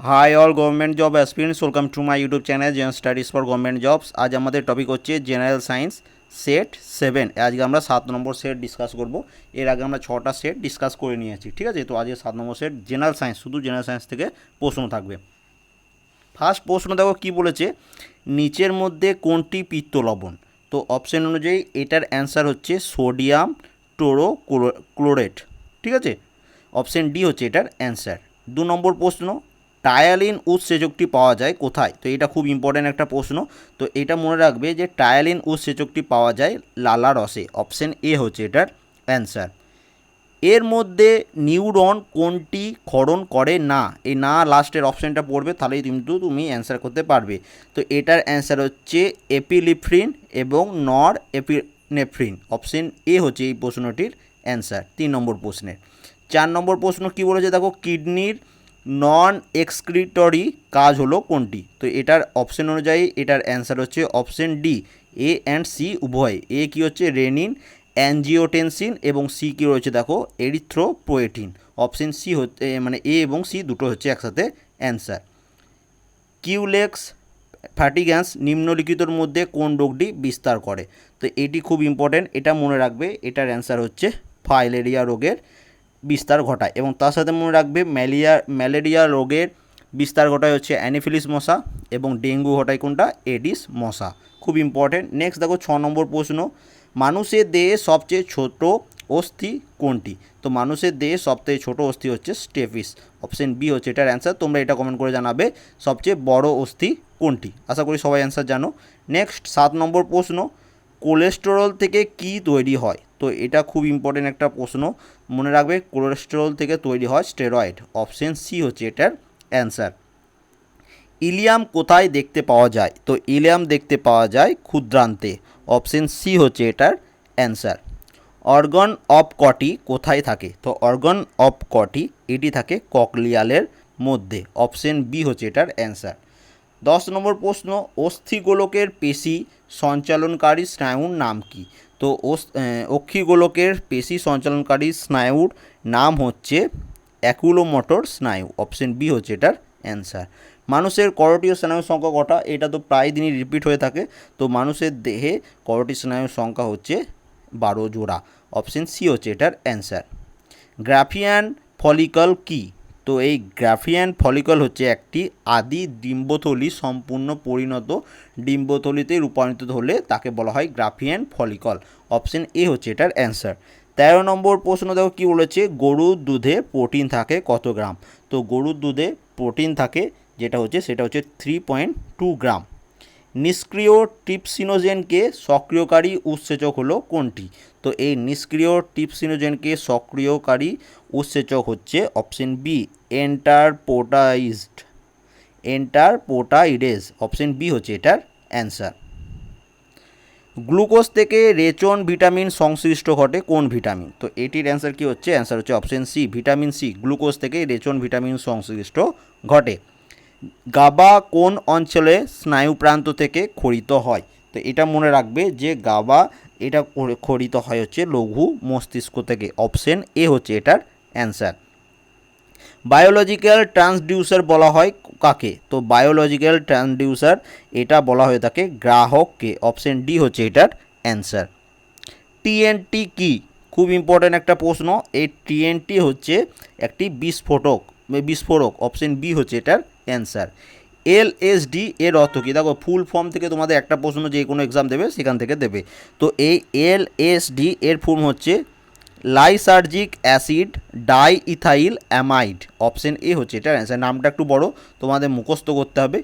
Hi all government job aspirants welcome to my YouTube channel general studies for government jobs আজ আমাদের topic হচ্ছে general science set seven আজকে আমরা সাত number set discuss করব। এর আগে আমরা ছটা সেট ডিসকাস করে নিয়েছি, ঠিক আছে? তো আজকে সাত নম্বর সেট জেনারেল সায়েন্স শুধু জেনারেল সায়েন্স থেকে প্রশ্ন থাকবে। ফার্স্ট প্রশ্ন দেখো, কি বলেছে? নিচের মধ্যে কোনটি পিত্ত লবণ? তো অপশন অনুযায়ী এটার অ্যান্সার হচ্ছে সোডিয়াম টোরো ক্লোরেট ঠিক আছে? অপশন ডি হচ্ছে এটার অ্যান্সার দু নম্বর প্রশ্ন টায়ালিন উৎসেচকটি পাওয়া যায় কোথায়? তো এটা খুব ইম্পর্ট্যান্ট একটা প্রশ্ন। তো এটা মনে রাখবে যে টায়ালিন উৎসেচকটি পাওয়া যায় লালা রসে অপশন এ হচ্ছে এটার অ্যান্সার এর মধ্যে নিউরন কোনটি ক্ষরণ করে না? এই না লাস্টের অপশানটা পড়বে, তাহলেই কিন্তু তুমি অ্যান্সার করতে পারবে। তো এটার অ্যান্সার হচ্ছে এপিলিফ্রিন এবং নর এপিনেফ্রিন অপশন এ হচ্ছে এই প্রশ্নটির অ্যান্সার তিন নম্বর প্রশ্নের। চার নম্বর প্রশ্ন কি বলেছে? দেখো, কিডনির নন এক্সক্রিটরি কাজ হলো কোনটি? তো এটার অপশন অনুযায়ী এটার অ্যান্সার হচ্ছে option D A and C উভয়। এ কি হচ্ছে? রেনিন অ্যানজিওটেনসিন এবং সি কি রয়েছে দেখো? এরিথ্রোপোয়েটিন অপশন সি হচ্ছে মানে এ এবং সি দুটো হচ্ছে একসাথে অ্যান্সার কিউলেক্স ফ্যাটিগ্যান্স নিম্নলিখিতর মধ্যে কোন রোগটি বিস্তার করে? তো এটি খুব ইম্পর্ট্যান্ট এটা মনে রাখবে, এটার অ্যান্সার হচ্ছে ফাইলেরিয়া রোগের বিস্তার ঘটায় এবং তার সাথে মনে রাখবে ম্যালিয়া ম্যালেরিয়া রোগের বিস্তার ঘটায় হচ্ছে অ্যানিফিলিস মশা এবং ডেঙ্গু ঘটায় কোনটা? এডিস মশা। খুব ইম্পর্ট্যান্ট নেক্সট দেখো ছ নম্বর প্রশ্ন। মানুষের দেহে সবচেয়ে ছোট অস্থি কোনটি? তো মানুষের দেহে সবথেকে ছোট অস্থি হচ্ছে স্টেফিস। অপশন বি হচ্ছে এটার অ্যান্সার তোমরা এটা কমেন্ট করে জানাবে সবচেয়ে বড় অস্থি কোনটি? আশা করি সবাই অ্যান্সার জানো। নেক্সট সাত নম্বর প্রশ্ন। কোলেস্টেরল থেকে কি তৈরি হয়? তো এটা খুব ইম্পর্টেন্ট একটা প্রশ্ন। মনে রাখবে, কোলেস্টেরল থেকে তৈরি হয় স্টেরয়েড। অপশন সি হচ্ছে এটার অ্যান্সার। ইলিয়াম কোথায় দেখতে পাওয়া যায়? তো ইলিয়াম দেখতে পাওয়া যায় ক্ষুদ্রান্তে। অপশন সি হচ্ছে এটার অ্যান্সার। অর্গন অফ কটি কোথায় থাকে? তো অর্গন অফ কটি, এটি থাকে ককলিয়ালের মধ্যে। অপশন বি হচ্ছে এটার অ্যান্সার। দশ নম্বর প্রশ্ন অস্থিগোলকের পেশি সঞ্চালনকারী স্নায়ুর নাম কি? তো অক্ষিগোলকের পেশি সঞ্চালনকারী স্নায়ুর নাম হচ্ছে অ্যাকুলোমোটর স্নায়ু। অপশন বি হচ্ছে এটার অ্যান্সার। মানুষের করটীয় স্নায়ুর সংখ্যা কটা এটা তো প্রায় দিনই রিপিট হয়ে থাকে। তো মানুষের দেহে করটি স্নায়ুর সংখ্যা হচ্ছে বারো জোড়া। অপশন সি হচ্ছে এটার অ্যান্সার। গ্রাফিয়ান ফলিকল কি? তো এই গ্রাফিয়ান ফলিকল হচ্ছে একটি আদি ডিম্বথলি সম্পূর্ণ পরিণত ডিম্বথলিতে রূপান্তরিত হলে তাকে বলা হয় গ্রাফিয়ান ফলিকল। অপশন এ হচ্ছে এটার অ্যান্সার। তেরো নম্বর প্রশ্ন দেখো কী বলেছে? গরুর দুধে প্রোটিন থাকে কত গ্রাম? তো গরুর দুধে প্রোটিন থাকে যেটা হচ্ছে, সেটা হচ্ছে থ্রি পয়েন্ট টু গ্রাম। নিষ্ক্রিয় টিপসিনোজেনকে সক্রিয়কারী উৎসেচক হলো কোনটি? তো এই নিষ্ক্রিয় টিপসিনোজেনকে সক্রিয়কারী উৎসেচক হচ্ছে অপশন বি, এন্টারপোটাইজড। এন্টারপোটাইডেজ, অপশন বি হচ্ছে এটার অ্যান্সার। গ্লুকোজ থেকে রেচন ভিটামিন সংশ্লিষ্ট ঘটে কোন ভিটামিন? তো এটির অ্যান্সার কি হচ্ছে? অ্যান্সার হচ্ছে option C, vitamin C, glucose থেকে রেচন ভিটামিন সংশ্লিষ্ট ঘটে। গাবা কোন অঞ্চলে স্নায়ু প্রান্ত থেকে খরিত হয়? তো এটা মনে রাখবে যে গাবা এটা খরিত হয় হচ্ছে লঘু মস্তিষ্ক থেকে। অপশন এ হচ্ছে এটার অ্যান্সার। বায়োলজিক্যাল ট্রান্সডিউসার বলা হয় কাকে? তো বায়োলজিক্যাল ট্রান্সডিউসার এটা বলা হয়ে থাকে গ্রাহককে। অপশন ডি হচ্ছে এটার অ্যান্সার। টিএনটি কি? খুব ইম্পর্ট্যান্ট একটা প্রশ্ন। এই টিএনটি হচ্ছে একটি বিস্ফোটক বিস্ফোরক। অপশন বি হচ্ছে এটার অ্যান্সার। এল এস ডি এর অর্থ কী? দেখো, ফুল ফর্ম থেকে তোমাদের একটা প্রশ্ন যে কোনো এক্সাম দেবে, সেখান থেকে দেবে। তো এই এল এস ডি এর ফর্ম হচ্ছে lysergic acid diethyl amide. Option A হচ্ছে এটার অ্যান্সার নামটা একটু বড়, তোমাদের মুখস্থ করতে হবে।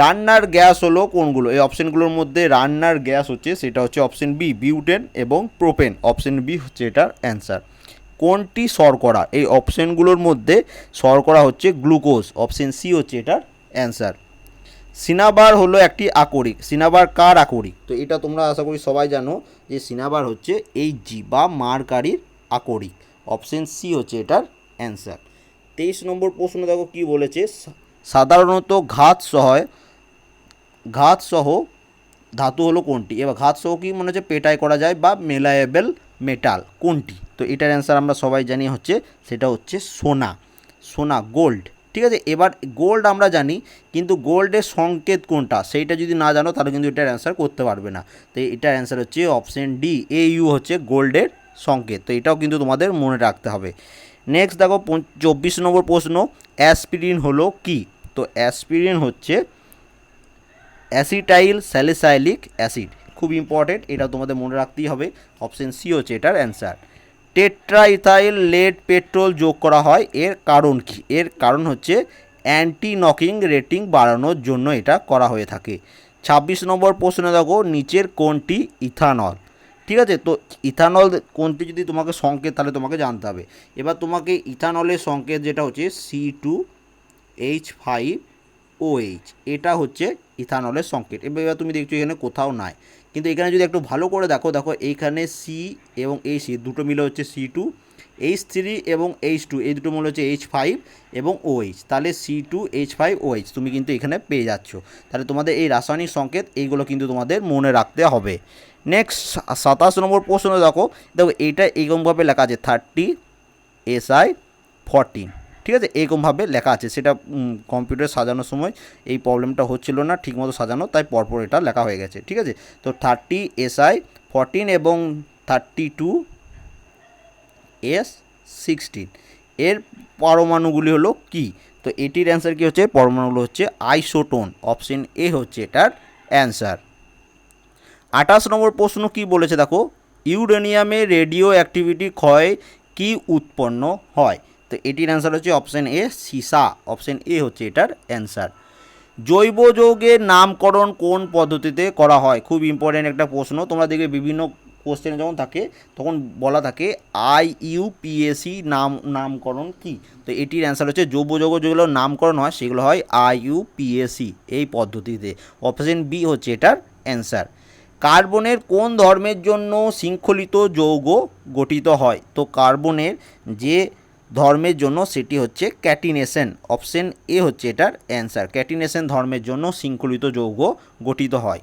রান্নার গ্যাস হলো কোনগুলো? এই অপশানগুলোর মধ্যে রান্নার গ্যাস হচ্ছে, সেটা হচ্ছে অপশন বি বিউটেন এবং প্রোপেন অপশন বি হচ্ছে এটার অ্যান্সার কোনটি শর্করা? এই অপশানগুলোর মধ্যে শর্করা হচ্ছে গ্লুকোজ, অপশন সি হচ্ছে এটার অ্যান্সার। সিনাবার হলো একটি আকরিক। সিনাবার কার আকরিক? তো এটা তোমরা আশা করি সবাই জানো যে সিনাবার হচ্ছে এই জীবা মারকারির আকরিক। অপশন সি হচ্ছে এটার অ্যান্সার। তেইশ নম্বর প্রশ্ন দেখো কি বলেছে? সাধারণত ঘাত সহ ঘাত সহ ধাতু হলো কোনটি? এবার ঘাত সহ কি মনে হচ্ছে? পেটাই করা যায় বা মেলায়েবেল মেটাল। কোনটি? তো এটার অ্যান্সার আমরা সবাই জানি হচ্ছে, সেটা হচ্ছে সোনা। সোনা গোল্ড ঠিক আছে? এবার গোল্ড আমরা জানি, কিন্তু গোল্ডের সংকেত কোনটা? সেইটা যদি না জানো, তাহলে কিন্তু এটার অ্যান্সার করতে পারবে না। তো এটার অ্যান্সার হচ্ছে অপশন ডি এ ইউ হচ্ছে গোল্ডের সংকেত। তো এটাও কিন্তু তোমাদের মনে রাখতে হবে। নেক্সট দেখো চব্বিশ নম্বর প্রশ্ন অ্যাসপিরিন হলো কি? তো অ্যাসপিরিন হচ্ছে অ্যাসিটাইল স্যালিসাইলিক অ্যাসিড। খুব ইম্পর্টেন্ট এটা তোমাদের মনে রাখতেই হবে। অপশন সি হচ্ছে এটার অ্যান্সার টেট্রাইথাইল লেড পেট্রোল যোগ করা হয়, এর কারণ কি? এর কারণ হচ্ছে অ্যান্টি নকিং রেটিং বাড়ানোর জন্য এটা করা হয়ে থাকে। ছাব্বিশ নম্বর প্রশ্ন দেখো, নিচের কোনটি? ইথানল। ঠিক আছে? তো ইথানল কোনটি যদি তোমাকে সংকেত, তাহলে তোমাকে জানতে হবে। এবার তোমাকে ইথানলের সংকেত যেটা হচ্ছে C two H five O H এটা হচ্ছে ইথানলের সংকেত। এবার তুমি দেখছ এখানে কোথাও নাই। কিন্তু এখানে যদি একটু ভালো করে দেখো দেখো এইখানে সি এবং এই সি দুটো মিলে হচ্ছে সি টু এইচ থ্রি এবং এইচ টু এই দুটো মিলে হচ্ছে এইচ ফাইভ এবং ওএইচ তাহলে C two H five O H তুমি কিন্তু এখানে পেয়ে যাচ্ছ। তাহলে তোমাদের এই রাসায়নিক সংকেত, এইগুলো কিন্তু তোমাদের মনে রাখতে হবে। নেক্সট সাতাশ নম্বর প্রশ্ন দেখো। দেখো এইটা এইরকমভাবে লেখা আছে থার্টি এসআই ফরটিন ঠিক আছে? এরকমভাবে লেখা আছে। সেটা কম্পিউটার সাজানোর সময় এই প্রবলেমটা হচ্ছিল না, ঠিকমতো সাজানো, তাই পরপর এটা লেখা হয়ে গেছে। ঠিক আছে? তো থার্টি এসআই ফরটিন এবং থার্টি টু এস সিক্সটিন এর পরমাণুগুলি হলো কি? তো এটির অ্যান্সার কি হচ্ছে? পরমাণুগুলো হচ্ছে আইসোটোন অপশন এ হচ্ছে এটার অ্যান্সার আঠাশ নম্বর প্রশ্ন কি বলেছে? দেখো, ইউরেনিয়ামে রেডিও অ্যাক্টিভিটি ক্ষয় কি উৎপন্ন হয়? তো এটির অ্যান্সার হচ্ছে অপশন এ সিসা। অপশন এ হচ্ছে এটার অ্যান্সার জৈব যৌগের নামকরণ কোন পদ্ধতিতে করা হয়? খুব ইম্পর্ট্যান্ট একটা প্রশ্ন। তোমরা দেখবে বিভিন্ন কোশ্চেনে যখন থাকে, তখন বলা থাকে আই ইউপিএসি নাম, নামকরণ কি? তো এটির অ্যান্সার হচ্ছে জৈব যৌগ যেগুলো নামকরণ হয়, সেগুলো হয় আই ইউপিএসি এই পদ্ধতিতে। অপশন বি হচ্ছে এটার অ্যান্সার কার্বনের কোন ধর্মের জন্য শৃঙ্খলিত যৌগ গঠিত হয়? তো কার্বনের যে ধর্মের জন্য সেটি হচ্ছে ক্যাটিনেশন। অপশন এ হচ্ছে এটার অ্যান্সার। ক্যাটিনেশন ধর্মের জন্য শৃঙ্খলিত যৌগ গঠিত হয়।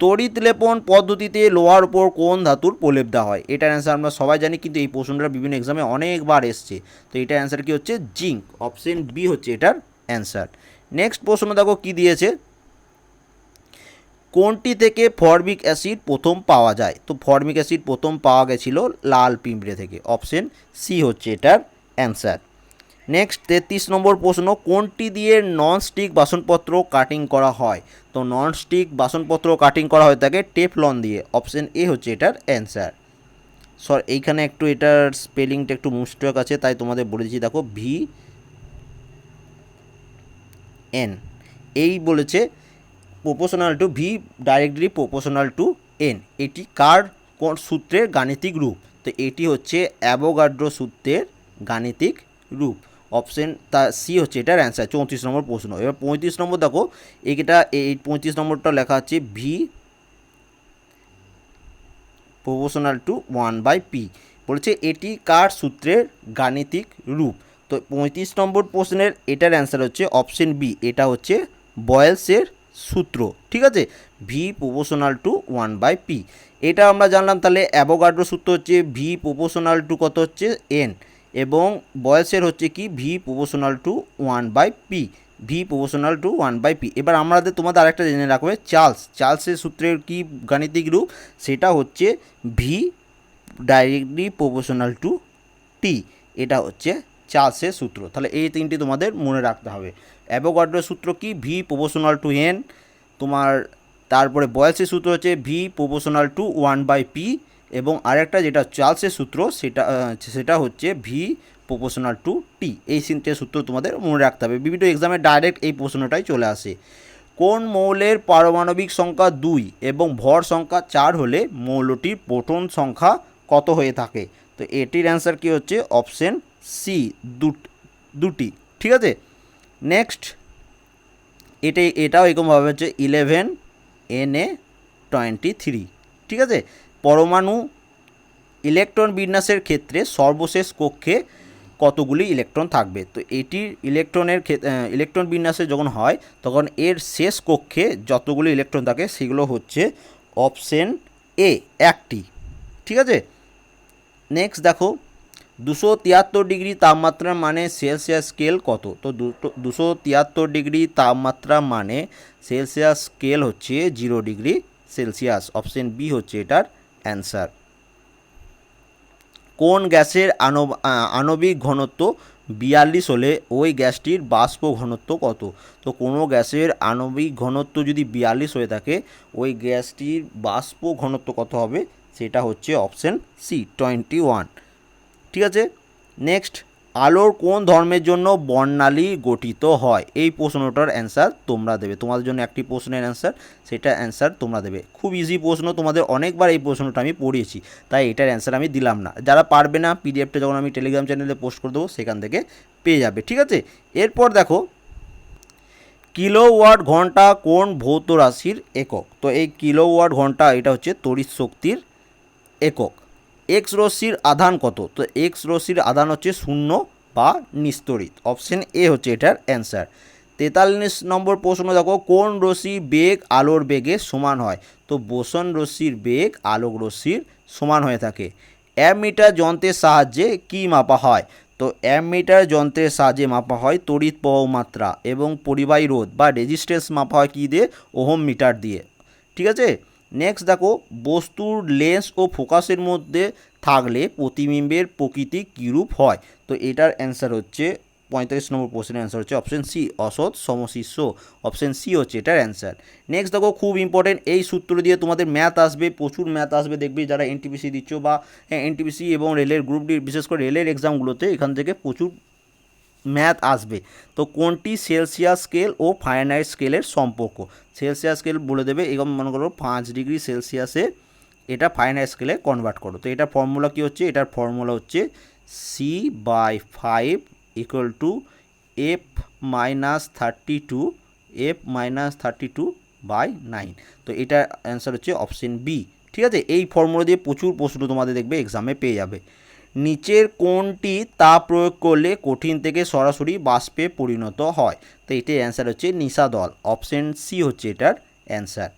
তড়িৎ লেপন পদ্ধতিতে লোহার উপর কোন ধাতুর প্রলেপ দেওয়া হয়? এটার অ্যান্সার আমরা সবাই জানি, কিন্তু এই প্রশ্নটা বিভিন্ন এক্সামে অনেকবার এসছে। তো এটার অ্যান্সার কি হচ্ছে? জিঙ্ক। অপশন বি হচ্ছে এটার অ্যান্সার। নেক্সট প্রশ্ন দেখো কি দিয়েছে? কোনটি থেকে ফরমিক অ্যাসিড প্রথম পাওয়া যায়? তো ফরমিক অ্যাসিড প্রথম পাওয়া গেছিল লাল পিঁপড়ে থেকে। অপশন সি হচ্ছে এটার অ্যান্সার। নেক্সট, তেত্রিশ নম্বর প্রশ্ন, কোনটি দিয়ে নন স্টিক বাসনপত্র কাটিং করা হয়? তো নন স্টিক বাসনপত্র কাটিং করা হয়ে থাকে টেফলন দিয়ে। অপশন এ হচ্ছে এটার অ্যান্সার। সর, এইখানে একটু এটার স্পেলিংটা একটু মুস্টক আছে, তাই তোমাদের বলে দিচ্ছি, দেখো, ভি, এন। এই বলেছে proportional to V directly proportional to N এটি কার কোন সূত্রের গাণিতিক রূপ? তো এটি হচ্ছে অ্যাভোগাড্রো সূত্রের গাণিতিক রূপ। অপশন তা সি হচ্ছে এটার অ্যান্সার চৌত্রিশ নম্বর প্রশ্ন। এবার পঁয়ত্রিশ নম্বর দেখো এটা এই পঁয়ত্রিশ নম্বরটা লেখা আছে V proportional to one by P বলেছে এটি কার সূত্রের গাণিতিক রূপ? তো পঁয়ত্রিশ নম্বর প্রশ্নের এটার অ্যান্সার হচ্ছে অপশন বি এটা হচ্ছে বয়েলসের সূত্র। ঠিক আছে? V proportional to one by P এটা আমরা জানলাম তাহলে অ্যাভোগাড্রো সূত্র হচ্ছে ভি প্রপোশনাল টু কত হচ্ছে এন এবং বয়সের হচ্ছে কি V proportional to one by P V proportional to one by P এবার আমাদের তোমাদের আরেকটা জেনে রাখবে, চার্লস, চার্লসের সূত্রের কি গাণিতিক রূপ? সেটা হচ্ছে V directly proportional to T এটা হচ্ছে চার্লসের সূত্র। তাহলে এই তিনটি তোমাদের মনে রাখতে হবে। অ্যাভোগাড্রোর সূত্র কি? ভি প্রপোশনাল টু এন তোমার তারপরে বয়েলসের সূত্র হচ্ছে V proportional to one by P এবং আরেকটা যেটা চার্লসের সূত্র, সেটা সেটা হচ্ছে ভি প্রপোশনাল টু টি এই তিনটে সূত্র তোমাদের মনে রাখতে হবে। বিভিন্ন এক্সামে ডাইরেক্ট এই প্রশ্নটাই চলে আসে। কোন মৌলের পারমাণবিক সংখ্যা দুই এবং ভর সংখ্যা চার হলে মৌলটির প্রোটন সংখ্যা কত হয়ে থাকে? তো এটির অ্যান্সার কি হচ্ছে? অপশন সি দুটি ঠিক আছে? নেক্সট এটাই এটাও এরকমভাবে হচ্ছে eleven N A twenty three ঠিক আছে? পরমাণু ইলেকট্রন বিন্যাসের ক্ষেত্রে সর্বশেষ কক্ষে কতগুলি ইলেকট্রন থাকবে? তো এটির ইলেকট্রনের ইলেকট্রন বিন্যাসে যখন হয়, তখন এর শেষ কক্ষে যতগুলি ইলেকট্রন থাকে, সেগুলো হচ্ছে অপশন এ, একটি। ঠিক আছে? নেক্সট দেখো, দুশো তিয়াত্তর ডিগ্রি তাপমাত্রা মানে সেলসিয়াস স্কেল কত? তো দুশো তিয়াত্তর ডিগ্রি তাপমাত্রা মানে সেলসিয়াস স্কেল হচ্ছে zero degree Celsius. Option B হচ্ছে এটার অ্যান্সার। কোন গ্যাসের আণব আণবিক ঘনত্ব বিয়াল্লিশ হলে ওই গ্যাসটির বাষ্প ঘনত্ব কত? তো কোনো গ্যাসের আণবিক ঘনত্ব যদি বিয়াল্লিশ হয়ে থাকে, ওই গ্যাসটির বাষ্প ঘনত্ব কত হবে? সেটা হচ্ছে অপশন সি, টোয়েন্টি ওয়ান। ঠিক আছে? নেক্সট। আলোর কোন ধর্মের জন্য বর্ণালী গঠিত হয়? এই প্রশ্নটার অ্যান্সার তোমরা দেবে। তোমাদের জন্য একটি প্রশ্নের অ্যান্সার সেটা অ্যান্সার তোমরা দেবে। খুব ইজি প্রশ্ন, তোমাদের অনেকবার এই প্রশ্নটা আমি পড়িয়েছি, তাই এটার অ্যান্সার আমি দিলাম না। যারা পারবে না পিডিএফটা যখন আমি টেলিগ্রাম চ্যানেলে পোস্ট করে দেবো, সেখান থেকে পেয়ে যাবে, ঠিক আছে? এরপর দেখো, কিলোওয়াট ঘণ্টা কোন ভৌত রাশির একক? তো এই কিলোওয়াট ঘণ্টা, এটা হচ্ছে তড়িৎ শক্তির একক। এক্স রশ্মির আধান কত? তো এক্স রশ্মির আধান হচ্ছে শূন্য বা নিস্তরিত। অপশন এ হচ্ছে এটার অ্যান্সার তেতাল্লিশ নম্বর প্রশ্ন দেখো, কোন রশ্মি বেগ আলোর বেগের সমান হয়? তো বোসন রশ্মির বেগ আলোক রশ্মির সমান হয়ে থাকে। অ্যামিটার যন্ত্রের সাহায্যে কি মাপা হয়? তো অ্যামিটার যন্ত্রের সাহায্যে মাপা হয় তড়িৎ প্রবাহ এবং পরিবাহী রোধ বা রেজিস্ট্যান্স মাপা হয় কী দিয়ে? ওহম মিটার দিয়ে। ঠিক আছে? নেক্সট দেখো, বস্তুর লেন্স ও ফোকাসের মধ্যে থাকলে প্রতিবিম্বের প্রকৃতি কীরূপ হয়? তো এটার অ্যান্সার হচ্ছে, পঁয়তাল্লিশ নম্বর প্রশ্নের অ্যান্সার হচ্ছে অপশন সি অসৎ সমশিষ্য। অপশন সি হচ্ছে এটার অ্যান্সার নেক্সট দেখো, খুব ইম্পর্টেন্ট এই সূত্র দিয়ে তোমাদের ম্যাথ আসবে, প্রচুর ম্যাথ আসবে, দেখবি যারা এনটিপিসি দিচ্ছ বা এনটিপিসি এবং রেলের গ্রুপ ডি বিশেষ করে রেলের এক্সামগুলোতে এখান থেকে প্রচুর ম্যাথ আসবে। তো কোনটি সেলসিয়াস স্কেল ও ফারেনহাইট স্কেলের সম্পর্ক? সেলসিয়াস স্কেল বলে দেবে, এরকম মনে করো পাঁচ ডিগ্রি সেলসিয়াসে এটা ফারেনহাইট স্কেলে কনভার্ট করো। তো এটার ফর্মুলা কী হচ্ছে? এটার ফর্মুলা হচ্ছে C by five equal to F minus thirty two F minus thirty two by nine তো এটার অ্যান্সার হচ্ছে অপশন বি ঠিক আছে? এই ফর্মুলা দিয়ে প্রচুর প্রশ্ন তোমাদের দেখবে এক্সামে পেয়ে যাবে। নিচের কোনটি তাপ প্রয়োগ করলে কঠিন থেকে সরাসরি বাষ্পে পরিণত হয়। তো এটির অ্যান্সার হচ্ছে নিশাদল অপশন সি হচ্ছে এটার অ্যান্সার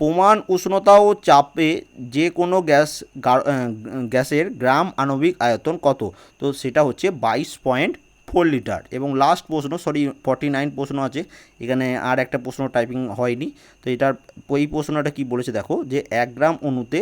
প্রমাণ উষ্ণতা ও চাপে যে কোনো গ্যাস গ্যাসের গ্রাম আণবিক আয়তন কত? তো সেটা হচ্ছে বাইশ পয়েন্ট ফোর লিটার এবং লাস্ট প্রশ্ন সরি ফর্টি নাইন প্রশ্ন আছে। এখানে আর একটা প্রশ্ন টাইপিং হয়নি। তো এটার ওই প্রশ্নটা কি বলেছে দেখো, যে এক গ্রাম অণুতে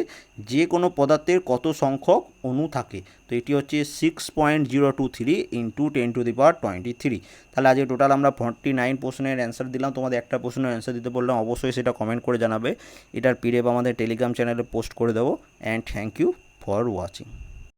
যে কোনো পদার্থের কত সংখ্যক অণু থাকে? তো এটি হচ্ছে six point zero two three into ten to the power twenty three তাহলে আজকে টোটাল আমরা ফর্টি নাইন প্রশ্নের অ্যান্সার দিলাম। তোমাদের একটা প্রশ্নের অ্যান্সার দিতে বললাম অবশ্যই সেটা কমেন্ট করে জানাবে। এটার পিডিএফ আমাদের টেলিগ্রাম চ্যানেলে পোস্ট করে দেবো। And thank you for watching